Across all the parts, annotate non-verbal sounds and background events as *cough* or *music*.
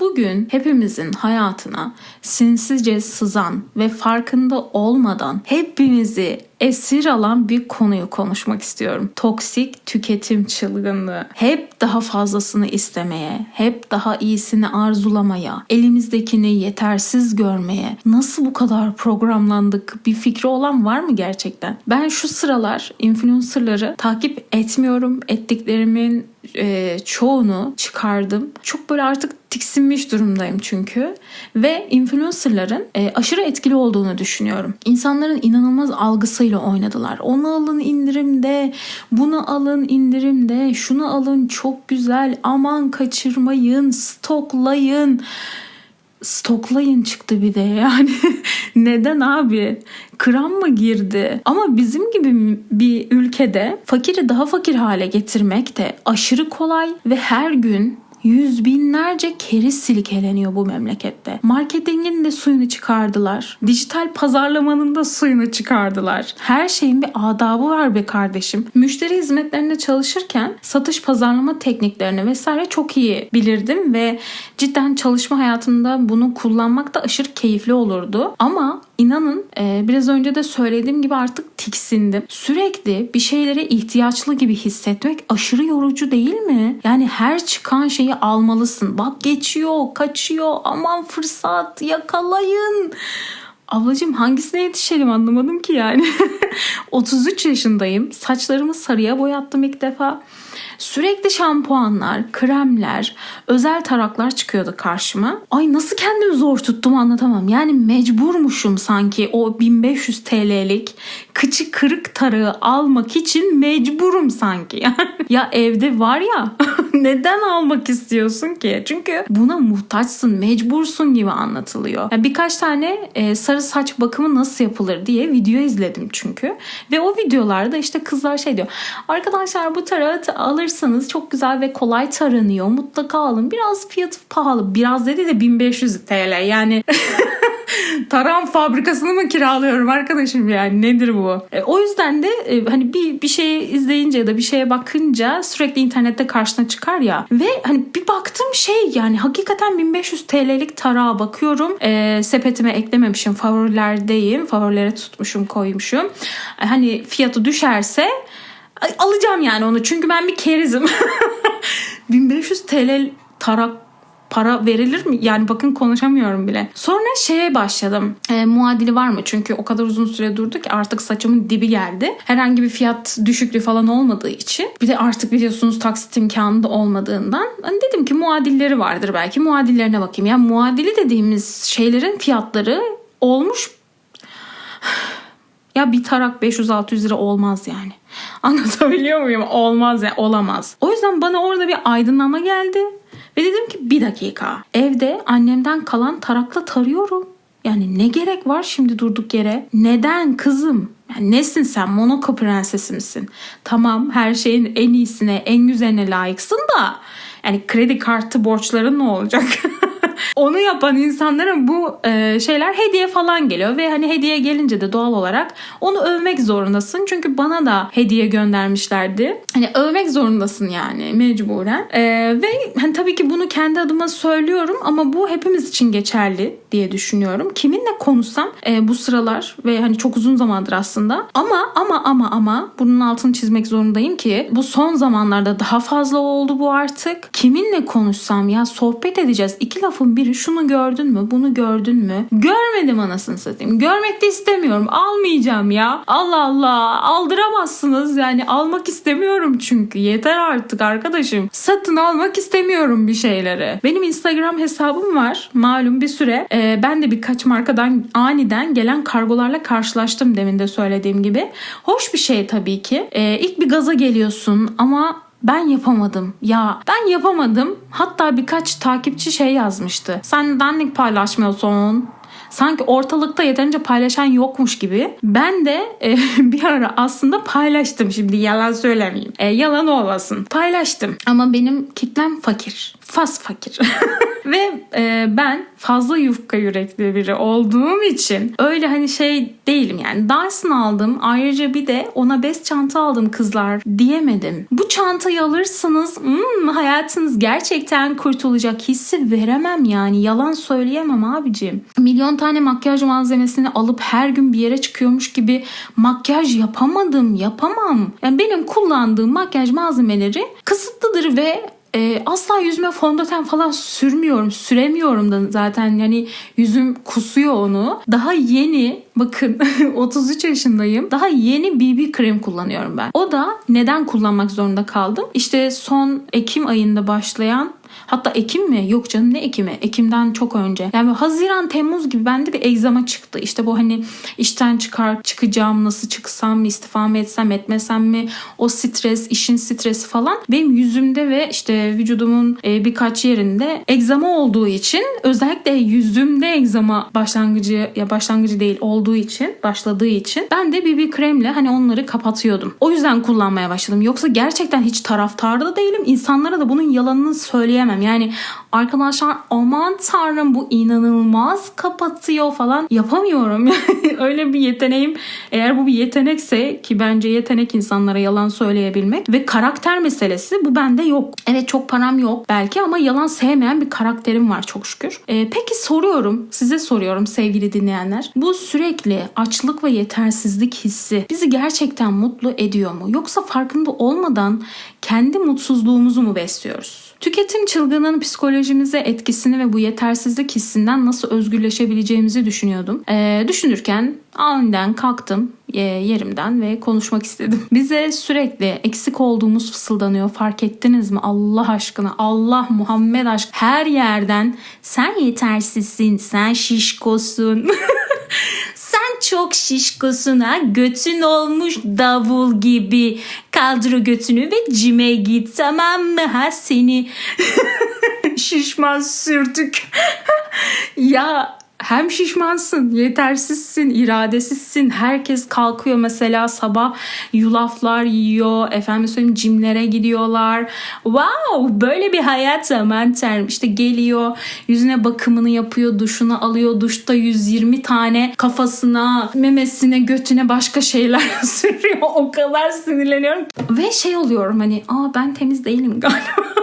Bugün hepimizin hayatına sinsizce sızan ve farkında olmadan hepimizi esir alan bir konuyu konuşmak istiyorum. Toksik tüketim çılgınlığı. Hep daha fazlasını istemeye, hep daha iyisini arzulamaya, elimizdekini yetersiz görmeye nasıl bu kadar programlandık bir fikri olan var mı gerçekten? Ben şu sıralar influencerları takip etmiyorum. Ettiklerimin e, çoğunu çıkardım. Çok böyle artık tiksinmiş durumdayım çünkü. Ve influencerların e, aşırı etkili olduğunu düşünüyorum. İnsanların inanılmaz algısıyla oynadılar. Onu alın indirimde, bunu alın indirimde, şunu alın çok güzel, aman kaçırmayın, stoklayın stoklayın çıktı bir de yani *laughs* neden abi kram mı girdi ama bizim gibi bir ülkede fakiri daha fakir hale getirmek de aşırı kolay ve her gün yüz binlerce keriz silkeleniyor bu memlekette. Marketingin de suyunu çıkardılar. Dijital pazarlamanın da suyunu çıkardılar. Her şeyin bir adabı var be kardeşim. Müşteri hizmetlerinde çalışırken satış pazarlama tekniklerini vesaire çok iyi bilirdim ve cidden çalışma hayatında bunu kullanmak da aşırı keyifli olurdu. Ama inanın e, biraz önce de söylediğim gibi artık tiksindim. Sürekli bir şeylere ihtiyaçlı gibi hissetmek aşırı yorucu değil mi? Yani her çıkan şeyi almalısın. Bak geçiyor, kaçıyor. Aman fırsat yakalayın. Ablacığım hangisine yetişelim anlamadım ki yani. *laughs* 33 yaşındayım. Saçlarımı sarıya boyattım ilk defa. Sürekli şampuanlar, kremler, özel taraklar çıkıyordu karşıma. Ay nasıl kendimi zor tuttum anlatamam. Yani mecburmuşum sanki o 1500 TL'lik kıçı kırık tarağı almak için mecburum sanki. *laughs* Yani ya evde var ya *laughs* neden almak istiyorsun ki? Çünkü buna muhtaçsın, mecbursun gibi anlatılıyor. Yani birkaç tane e, sarı saç bakımı nasıl yapılır diye video izledim çünkü. Ve o videolarda işte kızlar şey diyor. Arkadaşlar bu tarağı alırsanız çok güzel ve kolay taranıyor. Mutlaka alın. Biraz fiyatı pahalı. Biraz dedi de 1500 TL. Yani *laughs* *laughs* taran fabrikasını mı kiralıyorum arkadaşım yani nedir bu? E, o yüzden de e, hani bir bir şeyi izleyince ya da bir şeye bakınca sürekli internette karşına çıkar ya ve hani bir baktım şey yani hakikaten 1500 TL'lik tarağa bakıyorum. E, sepetime eklememişim. Favorilerdeyim. Favorilere tutmuşum, koymuşum. E, hani fiyatı düşerse alacağım yani onu. Çünkü ben bir kerizim. 1500 TL tarak para verilir mi? Yani bakın konuşamıyorum bile. Sonra şeye başladım. E, muadili var mı? Çünkü o kadar uzun süre durdu ki artık saçımın dibi geldi. Herhangi bir fiyat düşüklüğü falan olmadığı için. Bir de artık biliyorsunuz taksit imkanı da olmadığından. Hani dedim ki muadilleri vardır belki. Muadillerine bakayım. Yani muadili dediğimiz şeylerin fiyatları olmuş *sighs* ya bir tarak 500-600 lira olmaz yani. *laughs* Anlatabiliyor muyum? Olmaz ya olamaz. O yüzden bana orada bir aydınlama geldi. Ve dedim ki bir dakika. Evde annemden kalan tarakla tarıyorum. Yani ne gerek var şimdi durduk yere? Neden kızım? Yani nesin sen? Monaco prensesi misin? Tamam her şeyin en iyisine, en güzeline layıksın da yani kredi kartı borçların ne olacak? *laughs* *laughs* Onu yapan insanlara bu e, şeyler hediye falan geliyor ve hani hediye gelince de doğal olarak onu övmek zorundasın. Çünkü bana da hediye göndermişlerdi. Hani övmek zorundasın yani mecburen. E, ve hani tabii ki bunu kendi adıma söylüyorum ama bu hepimiz için geçerli diye düşünüyorum. Kiminle konuşsam e, bu sıralar ve hani çok uzun zamandır aslında. Ama ama ama ama bunun altını çizmek zorundayım ki bu son zamanlarda daha fazla oldu bu artık. Kiminle konuşsam ya sohbet edeceğiz. İki lafın biri şunu gördün mü bunu gördün mü? Görmedim anasını satayım. Görmek de istemiyorum. Almayacağım ya. Allah Allah aldıramazsınız yani almak istemiyorum çünkü. Yeter artık arkadaşım. Satın almak istemiyorum bir şeyleri. Benim Instagram hesabım var. Malum bir süre. Ee, ben de birkaç markadan aniden gelen kargolarla karşılaştım demin de söylediğim gibi. Hoş bir şey tabii ki. Ee, ilk bir gaza geliyorsun ama ben yapamadım. Ya ben yapamadım. Hatta birkaç takipçi şey yazmıştı. Sen neden link paylaşmıyorsun? Sanki ortalıkta yeterince paylaşan yokmuş gibi. Ben de e, *laughs* bir ara aslında paylaştım şimdi yalan söylemeyeyim. E, yalan olmasın. Paylaştım ama benim kitlem fakir. Fas fakir. *laughs* Ve e, ben fazla yufka yürekli biri olduğum için öyle hani şey değilim yani. Dyson aldım. Ayrıca bir de ona bez çanta aldım kızlar diyemedim. Bu çantayı alırsanız hmm, hayatınız gerçekten kurtulacak hissi veremem yani. Yalan söyleyemem abicim. Milyon tane makyaj malzemesini alıp her gün bir yere çıkıyormuş gibi makyaj yapamadım, yapamam. Yani benim kullandığım makyaj malzemeleri kısıtlıdır ve e, asla yüzüme fondöten falan sürmüyorum. Süremiyorum da zaten yani yüzüm kusuyor onu. Daha yeni bakın *laughs* 33 yaşındayım. Daha yeni BB krem kullanıyorum ben. O da neden kullanmak zorunda kaldım? İşte son Ekim ayında başlayan Hatta Ekim mi? Yok canım ne Ekim'i? Ekim'den çok önce. Yani Haziran, Temmuz gibi bende bir egzama çıktı. İşte bu hani işten çıkar çıkacağım, nasıl çıksam, istifa mı etsem, etmesem mi? O stres, işin stresi falan. Benim yüzümde ve işte vücudumun e, birkaç yerinde egzama olduğu için özellikle yüzümde egzama başlangıcı ya başlangıcı değil olduğu için, başladığı için ben de BB kremle hani onları kapatıyordum. O yüzden kullanmaya başladım. Yoksa gerçekten hiç taraftarı değilim. İnsanlara da bunun yalanını söyleyemem. Yani arkadaşlar aman tanrım bu inanılmaz kapatıyor falan yapamıyorum. *laughs* Öyle bir yeteneğim eğer bu bir yetenekse ki bence yetenek insanlara yalan söyleyebilmek ve karakter meselesi bu bende yok. Evet çok param yok belki ama yalan sevmeyen bir karakterim var çok şükür. Ee, peki soruyorum size soruyorum sevgili dinleyenler. Bu sürekli açlık ve yetersizlik hissi bizi gerçekten mutlu ediyor mu? Yoksa farkında olmadan kendi mutsuzluğumuzu mu besliyoruz? Tüketim çılgınlığının psikolojimize etkisini ve bu yetersizlik hissinden nasıl özgürleşebileceğimizi düşünüyordum. Ee, düşünürken aniden kalktım e, yerimden ve konuşmak istedim. *laughs* Bize sürekli eksik olduğumuz fısıldanıyor. Fark ettiniz mi? Allah aşkına Allah Muhammed aşk her yerden sen yetersizsin, sen şişkosun. *laughs* Çok şişkosun ha. Götün olmuş davul gibi. Kaldır o götünü ve cime git tamam mı ha seni? *laughs* Şişman sürtük. *laughs* ya hem şişmansın, yetersizsin, iradesizsin. Herkes kalkıyor mesela sabah yulaflar yiyor. Efendim söyleyeyim cimlere gidiyorlar. Wow böyle bir hayat aman tanrım. İşte geliyor yüzüne bakımını yapıyor, duşunu alıyor. Duşta 120 tane kafasına, memesine, götüne başka şeyler *laughs* sürüyor. O kadar sinirleniyorum. Ve şey oluyorum hani aa ben temiz değilim galiba. *laughs*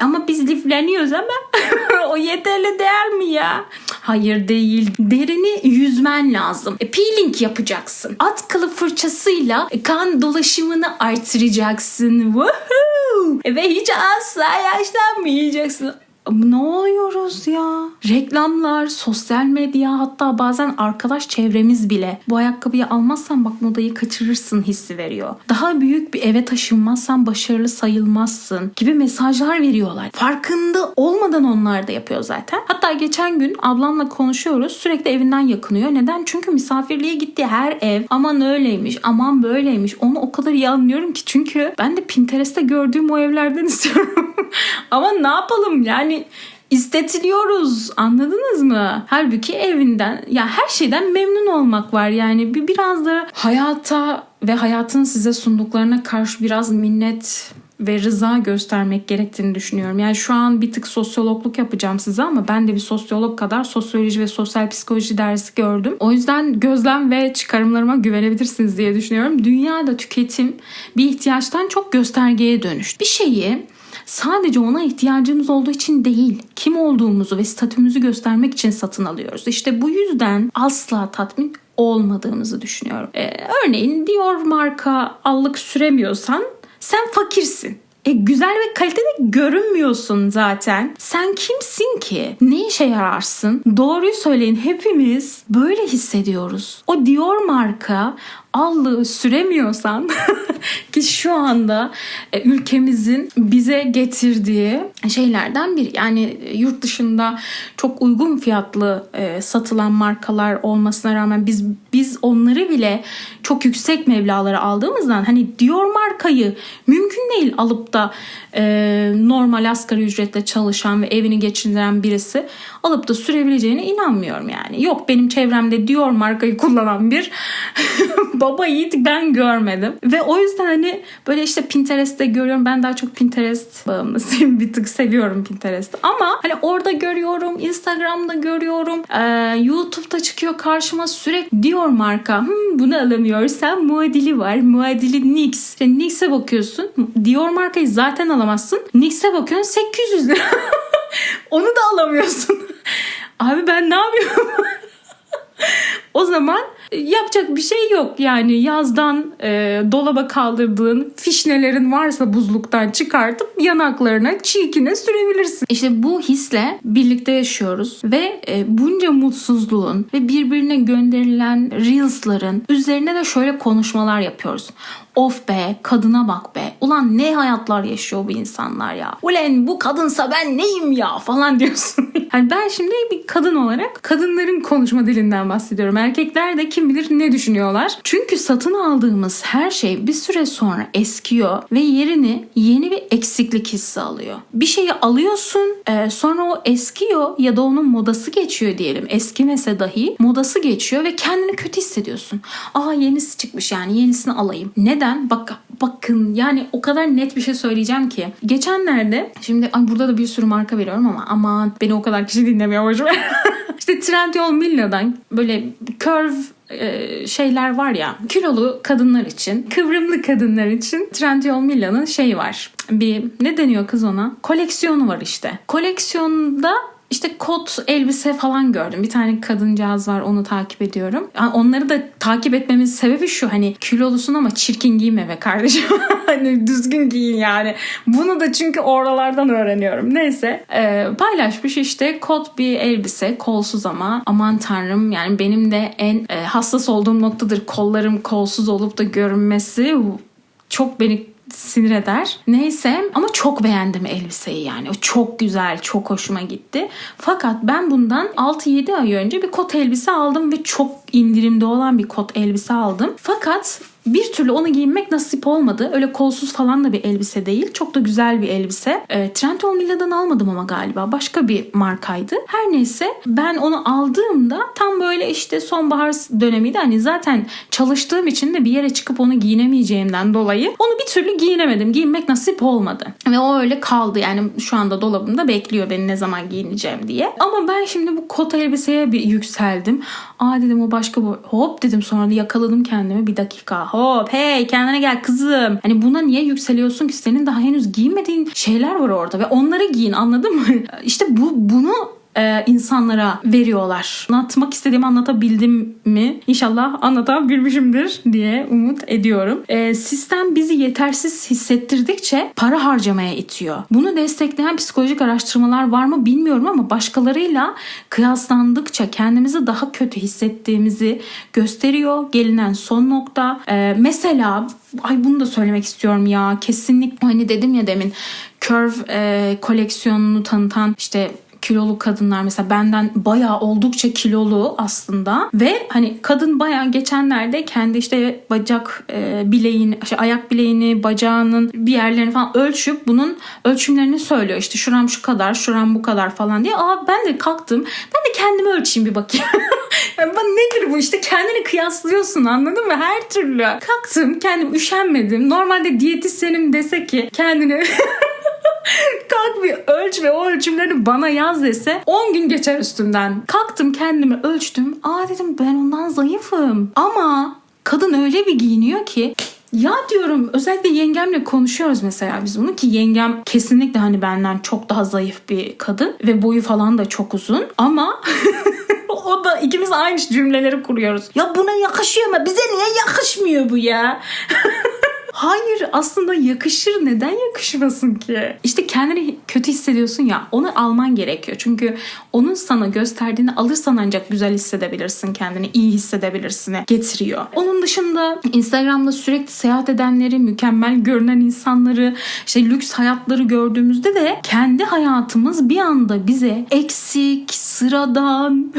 Ama biz lifleniyoruz ama *laughs* o yeterli değil mi ya? Hayır değil. Derini yüzmen lazım. E, peeling yapacaksın. At kılı fırçasıyla kan dolaşımını artıracaksın. Woohoo! Ve hiç asla yaşlanmayacaksın. Ne oluyoruz ya? Reklamlar, sosyal medya hatta bazen arkadaş çevremiz bile bu ayakkabıyı almazsan bak modayı kaçırırsın hissi veriyor. Daha büyük bir eve taşınmazsan başarılı sayılmazsın gibi mesajlar veriyorlar. Farkında olmadan onlar da yapıyor zaten. Hatta geçen gün ablamla konuşuyoruz. Sürekli evinden yakınıyor. Neden? Çünkü misafirliğe gitti her ev. Aman öyleymiş, aman böyleymiş. Onu o kadar iyi anlıyorum ki. Çünkü ben de Pinterest'te gördüğüm o evlerden *laughs* istiyorum. *laughs* Ama ne yapalım yani istetiliyoruz anladınız mı? Halbuki evinden ya her şeyden memnun olmak var yani bir biraz da hayata ve hayatın size sunduklarına karşı biraz minnet ve rıza göstermek gerektiğini düşünüyorum. Yani şu an bir tık sosyologluk yapacağım size ama ben de bir sosyolog kadar sosyoloji ve sosyal psikoloji dersi gördüm. O yüzden gözlem ve çıkarımlarıma güvenebilirsiniz diye düşünüyorum. Dünyada tüketim bir ihtiyaçtan çok göstergeye dönüştü. Bir şeyi sadece ona ihtiyacımız olduğu için değil, kim olduğumuzu ve statümüzü göstermek için satın alıyoruz. İşte bu yüzden asla tatmin olmadığımızı düşünüyorum. Ee, örneğin Dior marka allık süremiyorsan sen fakirsin. E güzel ve kaliteli görünmüyorsun zaten. Sen kimsin ki? Ne işe yararsın? Doğruyu söyleyin hepimiz böyle hissediyoruz. O Dior marka allığı süremiyorsan *laughs* ki şu anda e, ülkemizin bize getirdiği şeylerden biri. Yani yurt dışında çok uygun fiyatlı e, satılan markalar olmasına rağmen biz biz onları bile çok yüksek meblalara aldığımızdan hani Dior markayı mümkün değil alıp da e, normal asgari ücretle çalışan ve evini geçindiren birisi alıp da sürebileceğine inanmıyorum yani. Yok benim çevremde Dior markayı kullanan bir *laughs* baba yiğit ben görmedim. Ve o yüzden hani böyle işte Pinterest'te görüyorum. Ben daha çok Pinterest bağımlısıyım. *laughs* bir tık seviyorum Pinterest'i. Ama hani orada görüyorum. Instagram'da görüyorum. Ee, YouTube'da çıkıyor karşıma sürekli Dior marka. Hmm, bunu alamıyorsan muadili var. Muadili NYX. İşte NYX'e bakıyorsun. Dior markayı zaten alamazsın. NYX'e bakıyorsun 800 lira. *laughs* Onu da alamıyorsun. *laughs* Abi ben ne yapıyorum? o zaman yapacak bir şey yok. Yani yazdan e, dolaba kaldırdığın fişnelerin varsa buzluktan çıkartıp yanaklarına çiğkine sürebilirsin. İşte bu hisle birlikte yaşıyoruz ve e, bunca mutsuzluğun ve birbirine gönderilen reels'ların üzerine de şöyle konuşmalar yapıyoruz. Of be kadına bak be. Ulan ne hayatlar yaşıyor bu insanlar ya. Ulan bu kadınsa ben neyim ya falan *laughs* diyorsun. hani ben şimdi bir kadın olarak kadınların konuşma dilinden bahsediyorum. Erkekler de kim bilir ne düşünüyorlar. Çünkü satın aldığımız her şey bir süre sonra eskiyor ve yerini yeni bir eksiklik hissi alıyor. Bir şeyi alıyorsun e, sonra o eskiyor ya da onun modası geçiyor diyelim. Eskimese dahi modası geçiyor ve kendini kötü hissediyorsun. Aa yenisi çıkmış yani yenisini alayım. Neden? Bak bakın yani o kadar net bir şey söyleyeceğim ki. Geçenlerde şimdi ay burada da bir sürü marka veriyorum ama aman beni o kadar kişi dinlemiyor boşver. *laughs* işte Trendyol Milla'dan böyle curve e, şeyler var ya kilolu kadınlar için kıvrımlı kadınlar için Trendyol Milla'nın şey var bir ne deniyor kız ona koleksiyonu var işte koleksiyonda işte kot elbise falan gördüm. Bir tane kadıncağız var onu takip ediyorum. Yani onları da takip etmemin sebebi şu hani kilolusun ama çirkin giyme be kardeşim. *laughs* hani düzgün giyin yani. Bunu da çünkü oralardan öğreniyorum. Neyse e, paylaşmış işte kot bir elbise kolsuz ama aman tanrım yani benim de en e, hassas olduğum noktadır kollarım kolsuz olup da görünmesi çok beni sinir eder. Neyse ama çok beğendim elbiseyi yani. O çok güzel, çok hoşuma gitti. Fakat ben bundan 6-7 ay önce bir kot elbise aldım ve çok indirimde olan bir kot elbise aldım. Fakat bir türlü onu giymek nasip olmadı. Öyle kolsuz falan da bir elbise değil. Çok da güzel bir elbise. E, Trendyol Milla'dan almadım ama galiba. Başka bir markaydı. Her neyse ben onu aldığımda tam böyle işte sonbahar dönemiydi. Hani zaten çalıştığım için de bir yere çıkıp onu giyinemeyeceğimden dolayı onu bir türlü giyinemedim. Giyinmek nasip olmadı. Ve o öyle kaldı. Yani şu anda dolabımda bekliyor beni ne zaman giyineceğim diye. Ama ben şimdi bu kot elbiseye bir yükseldim. Aa dedim o başka bu. Hop dedim sonra yakaladım kendimi. Bir dakika hop hey kendine gel kızım. Hani buna niye yükseliyorsun ki senin daha henüz giymediğin şeyler var orada ve onları giyin anladın mı? *laughs* İşte bu bunu e, insanlara veriyorlar. Anlatmak istediğimi anlatabildim mi? İnşallah anlatabilmişimdir diye umut ediyorum. E, sistem bizi yetersiz hissettirdikçe para harcamaya itiyor. Bunu destekleyen psikolojik araştırmalar var mı bilmiyorum ama başkalarıyla kıyaslandıkça kendimizi daha kötü hissettiğimizi gösteriyor. Gelinen son nokta. E, mesela ay bunu da söylemek istiyorum ya kesinlikle hani dedim ya demin Curve e, koleksiyonunu tanıtan işte kilolu kadınlar mesela benden bayağı oldukça kilolu aslında. Ve hani kadın bayağı geçenlerde kendi işte bacak e, bileğini şey, ayak bileğini bacağının bir yerlerini falan ölçüp bunun ölçümlerini söylüyor. İşte şuram şu kadar şuram bu kadar falan diye. Aa ben de kalktım. Ben de kendimi ölçeyim bir bakayım. *laughs* Ben nedir bu işte? Kendini kıyaslıyorsun anladın mı? Her türlü. Kalktım kendim üşenmedim. Normalde diyetisyenim dese ki kendini *laughs* Kalk bir ölç ve o ölçümlerini bana yaz dese 10 gün geçer üstümden. Kalktım kendimi ölçtüm. Aa dedim ben ondan zayıfım. Ama kadın öyle bir giyiniyor ki ya diyorum özellikle yengemle konuşuyoruz mesela biz bunu ki yengem kesinlikle hani benden çok daha zayıf bir kadın ve boyu falan da çok uzun ama *laughs* o da ikimiz aynı cümleleri kuruyoruz. Ya buna yakışıyor mu? Bize niye yakışmıyor bu ya? *laughs* Hayır aslında yakışır. Neden yakışmasın ki? İşte kendini kötü hissediyorsun ya onu alman gerekiyor. Çünkü onun sana gösterdiğini alırsan ancak güzel hissedebilirsin kendini. iyi hissedebilirsin getiriyor. Onun dışında Instagram'da sürekli seyahat edenleri, mükemmel görünen insanları, işte lüks hayatları gördüğümüzde de kendi hayatımız bir anda bize eksik, sıradan,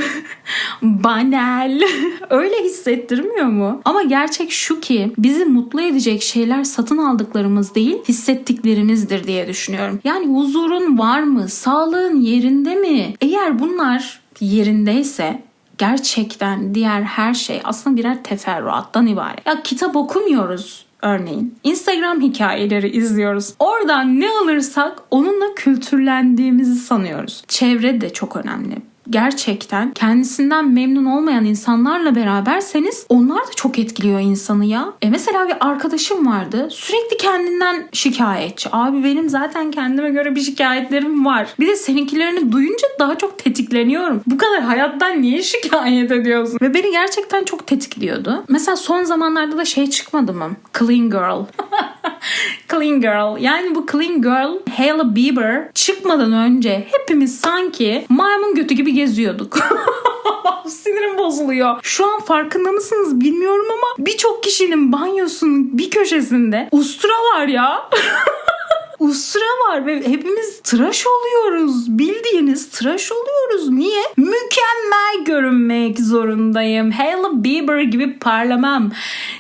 banal *laughs* öyle hissettirmiyor mu? Ama gerçek şu ki bizi mutlu edecek şey şeyler satın aldıklarımız değil, hissettiklerimizdir diye düşünüyorum. Yani huzurun var mı? Sağlığın yerinde mi? Eğer bunlar yerindeyse gerçekten diğer her şey aslında birer teferruattan ibaret. Ya kitap okumuyoruz örneğin. Instagram hikayeleri izliyoruz. Oradan ne alırsak onunla kültürlendiğimizi sanıyoruz. Çevre de çok önemli gerçekten kendisinden memnun olmayan insanlarla beraberseniz onlar da çok etkiliyor insanı ya. E mesela bir arkadaşım vardı sürekli kendinden şikayetçi. Abi benim zaten kendime göre bir şikayetlerim var. Bir de seninkilerini duyunca daha çok tetikleniyorum. Bu kadar hayattan niye şikayet ediyorsun? Ve beni gerçekten çok tetikliyordu. Mesela son zamanlarda da şey çıkmadı mı? Clean Girl. *laughs* Clean Girl. Yani bu Clean Girl Hailey Bieber çıkmadan önce hepimiz sanki maymun götü gibi geziyorduk. *laughs* Sinirim bozuluyor. Şu an farkında mısınız bilmiyorum ama birçok kişinin banyosunun bir köşesinde ustura var ya. *laughs* ustura var ve hepimiz tıraş oluyoruz. Bildiğiniz tıraş oluyoruz. Niye? Mükemmel görünmek zorundayım. Hailey Bieber gibi parlamam.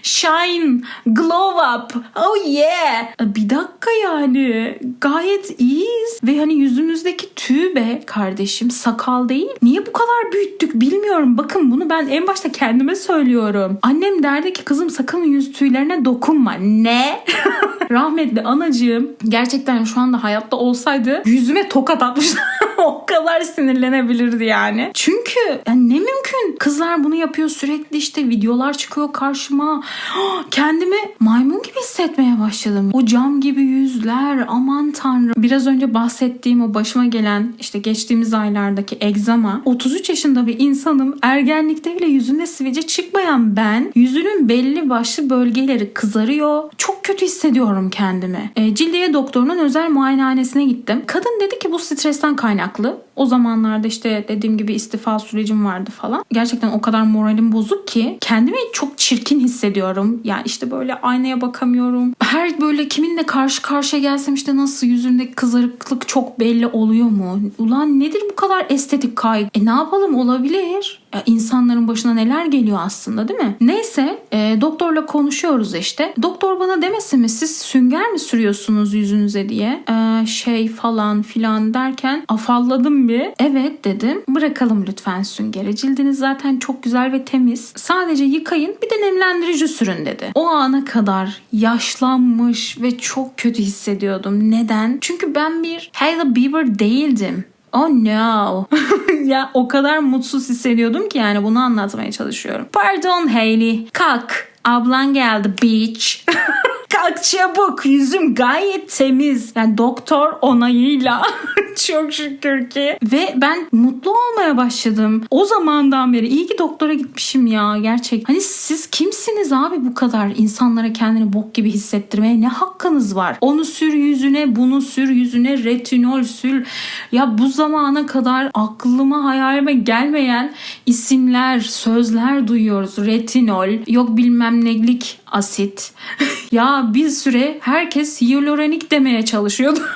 Shine, glow up. Oh yeah. Bir dakika yani. Gayet iyiyiz. Ve hani yüzümüzdeki tüy be kardeşim sakal değil. Niye bu kadar büyüttük bilmiyorum. Bakın bunu ben en başta kendime söylüyorum. Annem derdi ki kızım sakın yüz tüylerine dokunma. Ne? *laughs* Rahmetli anacığım gerçekten şu anda hayatta olsaydı yüzüme tokat atmıştı. *laughs* *laughs* o kadar sinirlenebilirdi yani. Çünkü yani ne mümkün? Kızlar bunu yapıyor sürekli işte videolar çıkıyor karşıma. *gasps* Kendimi maymun gibi hissetmeye başladım. O cam gibi yüzler aman tanrım. Biraz önce bahsettiğim o başıma gelen işte geçtiğimiz aylardaki egzama. 33 yaşında bir insanım. Ergenlikte bile yüzünde sivilce çıkmayan ben yüzünün belli başlı bölgeleri kızarıyor. Çok kötü hissediyorum kendimi. E, cildiye doktorunun özel muayenehanesine gittim. Kadın dedi ki bu stresten kaynaklı. O zamanlarda işte dediğim gibi istifa sürecim vardı falan. Gerçekten o kadar moralim bozuk ki kendimi çok çirkin hissediyorum. Yani işte böyle aynaya bakamıyorum. Her böyle kiminle karşı karşıya gelsem işte nasıl yüzümdeki kızarıklık çok belli oluyor mu? Ulan nedir bu kadar estetik kaygı? E ne yapalım olabilir. Ya insanların başına neler geliyor aslında değil mi? Neyse e, doktorla konuşuyoruz işte. Doktor bana demesin mi siz sünger mi sürüyorsunuz yüzünüze diye e, şey falan filan derken afalladım bir. Evet dedim. Bırakalım lütfen süngeri. Cildiniz zaten çok güzel ve temiz. Sadece yıkayın bir de nemlendirici sürün dedi. O ana kadar yaşlanmış ve çok kötü hissediyordum. Neden? Çünkü ben bir Hailey Bieber değildim. Oh no. *laughs* ya o kadar mutsuz hissediyordum ki yani bunu anlatmaya çalışıyorum. Pardon Hailey. Kalk. Ablan geldi bitch. *laughs* Kalk çabuk. Yüzüm gayet temiz. Yani doktor onayıyla. *laughs* Çok şükür ki. Ve ben mutlu olmaya başladım. O zamandan beri iyi ki doktora gitmişim ya gerçek. Hani siz kimsiniz abi bu kadar insanlara kendini bok gibi hissettirmeye ne hakkınız var? Onu sür yüzüne, bunu sür yüzüne, retinol sür. Ya bu zamana kadar aklıma hayalime gelmeyen isimler, sözler duyuyoruz. Retinol, yok bilmem nelik asit. *laughs* ya bir süre herkes hyaluronik demeye çalışıyordu. *laughs*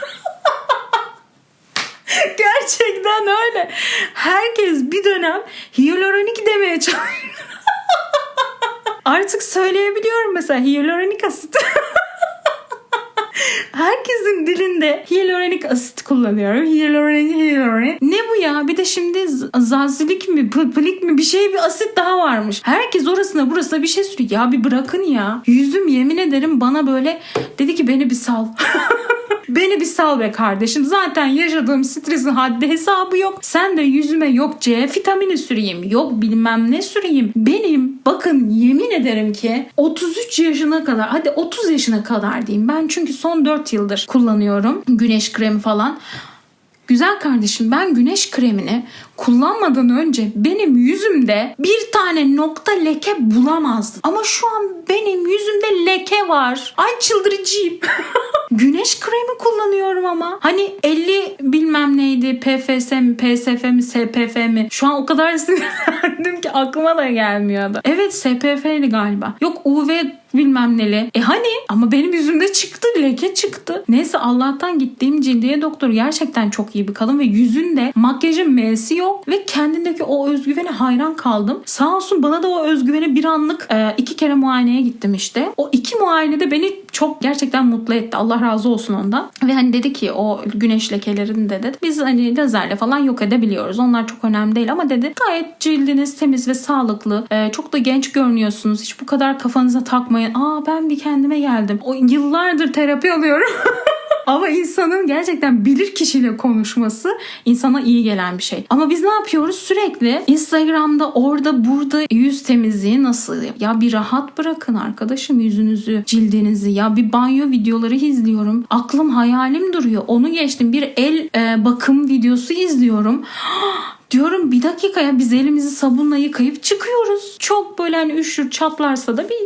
Gerçekten öyle. Herkes bir dönem hyaluronik demeye çalışıyor. *laughs* Artık söyleyebiliyorum mesela hyaluronik asit. *laughs* Herkesin dilinde hyaluronik asit kullanıyorum. Hyaluronik, hyaluronik. Ne bu ya? Bir de şimdi zazilik mi, pılpılik mi bir şey bir asit daha varmış. Herkes orasına burasına bir şey sürüyor. Ya bir bırakın ya. Yüzüm yemin ederim bana böyle dedi ki beni bir sal. *laughs* Beni bir sal be kardeşim. Zaten yaşadığım stresin haddi hesabı yok. Sen de yüzüme yok C vitamini süreyim. Yok bilmem ne süreyim. Benim bakın yemin ederim ki 33 yaşına kadar hadi 30 yaşına kadar diyeyim. Ben çünkü son 4 yıldır kullanıyorum. Güneş kremi falan. Güzel kardeşim ben güneş kremini kullanmadan önce benim yüzümde bir tane nokta leke bulamazdım. Ama şu an benim yüzümde leke var. Ay çıldırıcıyım. *laughs* güneş kremi kullanıyorum ama. Hani 50 bilmem neydi PFS mi PSF mi SPF mi? Şu an o kadar *laughs* sinirlendim ki aklıma da gelmiyordu. Evet SPF'ydi galiba. Yok UV bilmem neli. E hani ama benim yüzümde çıktı leke çıktı. Neyse Allah'tan gittiğim cildiye doktor gerçekten çok iyi bir kadın ve yüzünde makyajın M'si yok ve kendindeki o özgüvene hayran kaldım. Sağ olsun bana da o özgüveni bir anlık e, iki kere muayeneye gittim işte. O iki muayenede beni çok gerçekten mutlu etti. Allah razı olsun ondan. Ve hani dedi ki o güneş lekelerini de dedi. Biz hani lazerle falan yok edebiliyoruz. Onlar çok önemli değil ama dedi gayet cildiniz temiz ve sağlıklı. E, çok da genç görünüyorsunuz. Hiç bu kadar kafanıza takmayın. Aa ben bir kendime geldim. O yıllardır terapi alıyorum. *laughs* Ama insanın gerçekten bilir kişiyle konuşması insana iyi gelen bir şey. Ama biz ne yapıyoruz? Sürekli Instagram'da orada burada yüz temizliği nasıl? Ya bir rahat bırakın arkadaşım yüzünüzü, cildinizi. Ya bir banyo videoları izliyorum. Aklım hayalim duruyor. Onu geçtim. Bir el e, bakım videosu izliyorum. *gasps* Diyorum bir dakika ya biz elimizi sabunla yıkayıp çıkıyoruz. Çok böyle hani üşür çatlarsa da bir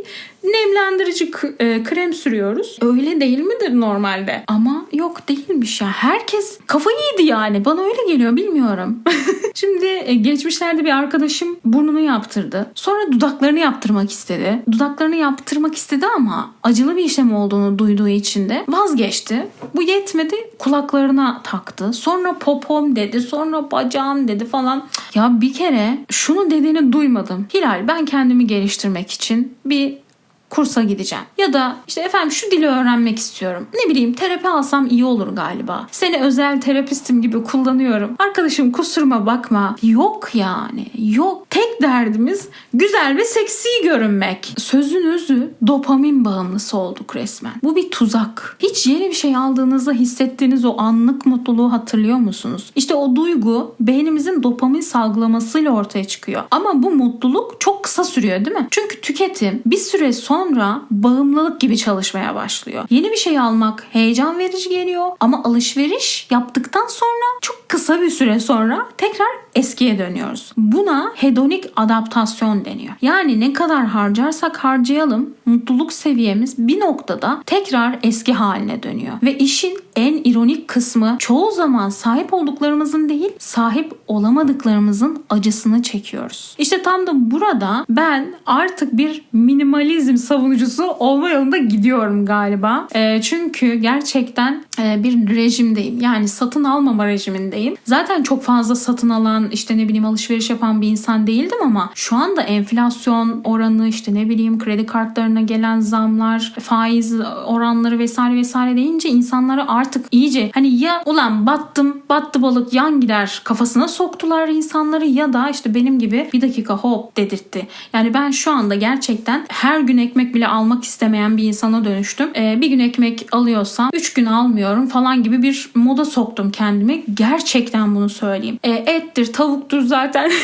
nemlendirici e, krem sürüyoruz. Öyle değil midir normalde? Ama yok değilmiş ya. Herkes kafayı yedi yani. Bana öyle geliyor bilmiyorum. *laughs* Şimdi e, geçmişlerde bir arkadaşım burnunu yaptırdı. Sonra dudaklarını yaptırmak istedi. Dudaklarını yaptırmak istedi ama acılı bir işlem olduğunu duyduğu için de vazgeçti. Bu yetmedi kulaklarına taktı. Sonra popom dedi. Sonra bacağım dedi falan. Ya bir kere şunu dediğini duymadım. Hilal ben kendimi geliştirmek için bir kursa gideceğim. Ya da işte efendim şu dili öğrenmek istiyorum. Ne bileyim terapi alsam iyi olur galiba. Seni özel terapistim gibi kullanıyorum. Arkadaşım kusuruma bakma. Yok yani. Yok. Tek derdimiz güzel ve seksi görünmek. Sözün özü dopamin bağımlısı olduk resmen. Bu bir tuzak. Hiç yeni bir şey aldığınızda hissettiğiniz o anlık mutluluğu hatırlıyor musunuz? İşte o duygu beynimizin dopamin salgılamasıyla ortaya çıkıyor. Ama bu mutluluk çok kısa sürüyor değil mi? Çünkü tüketim bir süre sonra bağımlılık gibi çalışmaya başlıyor. Yeni bir şey almak heyecan verici geliyor ama alışveriş yaptıktan sonra çok kısa bir süre sonra tekrar eskiye dönüyoruz. Buna hedonik adaptasyon deniyor. Yani ne kadar harcarsak harcayalım mutluluk seviyemiz bir noktada tekrar eski haline dönüyor. Ve işin en ironik kısmı çoğu zaman sahip olduklarımızın değil sahip olamadıklarımızın acısını çekiyoruz. İşte tam da burada ben artık bir minimalizm savunucusu olma yolunda gidiyorum galiba. E, çünkü gerçekten e, bir rejimdeyim. Yani satın almama rejimindeyim. Zaten çok fazla satın alan işte ne bileyim alışveriş yapan bir insan değildim ama şu anda enflasyon oranı işte ne bileyim kredi kartlarına gelen zamlar, faiz oranları vesaire vesaire deyince insanlara artık iyice hani ya ulan battım battı balık yan gider kafasına soktular insanları ya da işte benim gibi bir dakika hop dedirtti. Yani ben şu anda gerçekten her gün ekmek bile almak istemeyen bir insana dönüştüm. Ee, bir gün ekmek alıyorsam 3 gün almıyorum falan gibi bir moda soktum kendimi. Gerçekten bunu söyleyeyim. Ee, ettir, tavuktur zaten. *laughs*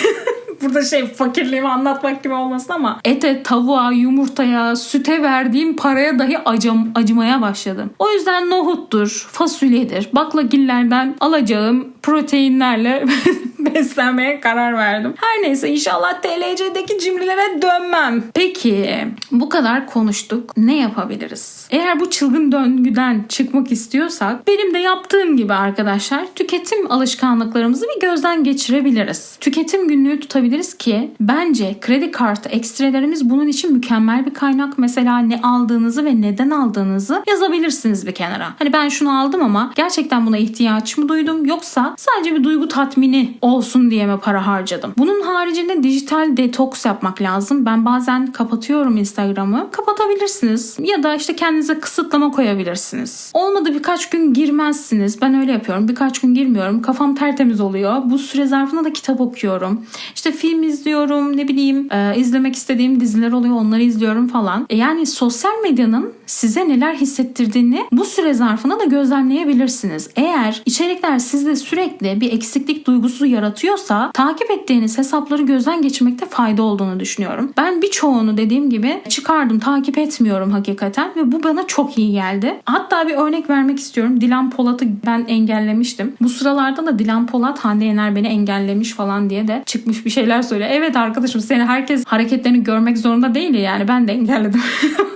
Burada şey fakirliğimi anlatmak gibi olmasın ama ete, tavuğa, yumurtaya, süte verdiğim paraya dahi acım, acımaya başladım. O yüzden nohuttur, fasulyedir, baklagillerden alacağım proteinlerle *laughs* beslenmeye karar verdim. Her neyse inşallah TLC'deki cimrilere dönmem. Peki bu kadar konuştuk. Ne yapabiliriz? Eğer bu çılgın döngüden çıkmak istiyorsak benim de yaptığım gibi arkadaşlar tüketim alışkanlıklarımızı bir gözden geçirebiliriz. Tüketim günlüğü tutabiliriz ki bence kredi kartı ekstrelerimiz bunun için mükemmel bir kaynak. Mesela ne aldığınızı ve neden aldığınızı yazabilirsiniz bir kenara. Hani ben şunu aldım ama gerçekten buna ihtiyaç mı duydum yoksa sadece bir duygu tatmini olsun diye mi para harcadım? Bunun haricinde dijital detoks yapmak lazım. Ben bazen kapatıyorum Instagram'ı. Kapatabilirsiniz. Ya da işte kendinize kısıtlama koyabilirsiniz. Olmadı birkaç gün girmezsiniz. Ben öyle yapıyorum. Birkaç gün girmiyorum. Kafam tertemiz oluyor. Bu süre zarfında da kitap okuyorum. İşte film izliyorum. Ne bileyim e, izlemek istediğim diziler oluyor. Onları izliyorum falan. E, yani sosyal medyanın size neler hissettirdiğini bu süre zarfında da gözlemleyebilirsiniz. Eğer içerikler sizde sürekli bir eksiklik duygusu yaratıyorsa takip ettiğiniz hesapları gözden geçirmekte fayda olduğunu düşünüyorum. Ben birçoğunu dediğim gibi çıkardım takip etmiyorum hakikaten ve bu bana çok iyi geldi. Hatta bir örnek vermek istiyorum. Dilan Polat'ı ben engellemiştim. Bu sıralarda da Dilan Polat Hande Yener beni engellemiş falan diye de çıkmış bir şeyler söylüyor. Evet arkadaşım seni herkes hareketlerini görmek zorunda değil ya yani ben de engelledim. *laughs*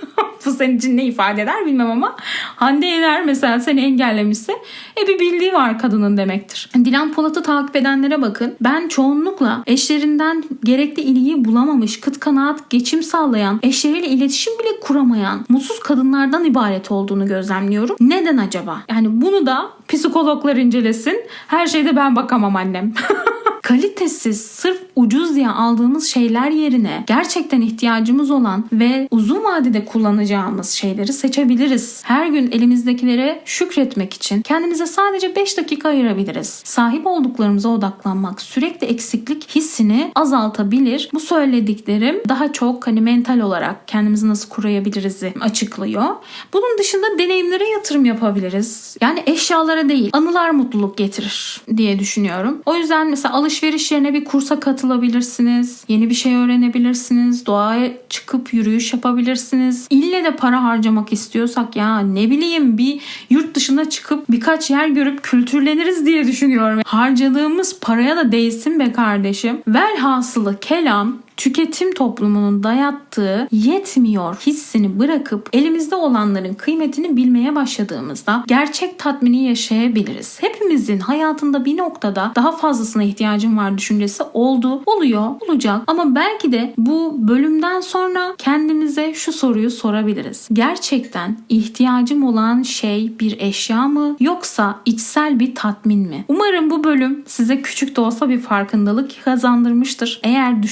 Bu senin için ne ifade eder bilmem ama Hande Yener mesela seni engellemişse e bir bildiği var kadının demektir. Dilan Polat'ı takip edenlere bakın. Ben çoğunlukla eşlerinden gerekli ilgiyi bulamamış, kıt kanaat geçim sağlayan, eşleriyle iletişim bile kuramayan mutsuz kadınlardan ibaret olduğunu gözlemliyorum. Neden acaba? Yani bunu da psikologlar incelesin. Her şeyde ben bakamam annem. *laughs* kalitesiz, sırf ucuz diye aldığımız şeyler yerine gerçekten ihtiyacımız olan ve uzun vadede kullanacağımız şeyleri seçebiliriz. Her gün elimizdekilere şükretmek için kendimize sadece 5 dakika ayırabiliriz. Sahip olduklarımıza odaklanmak sürekli eksiklik hissini azaltabilir. Bu söylediklerim daha çok hani mental olarak kendimizi nasıl koruyabiliriz'i açıklıyor. Bunun dışında deneyimlere yatırım yapabiliriz. Yani eşyalara değil, anılar mutluluk getirir diye düşünüyorum. O yüzden mesela alışveriş yerine bir kursa katılabilirsiniz. Yeni bir şey öğrenebilirsiniz. Doğaya çıkıp yürüyüş yapabilirsiniz. İlle de para harcamak istiyorsak ya ne bileyim bir yurt dışına çıkıp birkaç yer görüp kültürleniriz diye düşünüyorum. Harcadığımız paraya da değsin be kardeşim. Velhasılı kelam tüketim toplumunun dayattığı yetmiyor hissini bırakıp elimizde olanların kıymetini bilmeye başladığımızda gerçek tatmini yaşayabiliriz. Hepimizin hayatında bir noktada daha fazlasına ihtiyacım var düşüncesi oldu, oluyor, olacak ama belki de bu bölümden sonra kendimize şu soruyu sorabiliriz. Gerçekten ihtiyacım olan şey bir eşya mı yoksa içsel bir tatmin mi? Umarım bu bölüm size küçük de olsa bir farkındalık kazandırmıştır. Eğer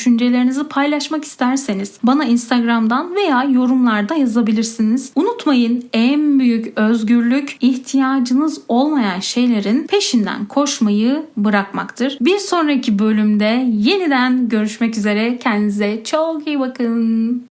düşüncelerinizi paylaşmak isterseniz bana Instagram'dan veya yorumlarda yazabilirsiniz. Unutmayın en büyük özgürlük ihtiyacınız olmayan şeylerin peşinden koşmayı bırakmaktır. Bir sonraki bölümde yeniden görüşmek üzere. Kendinize çok iyi bakın.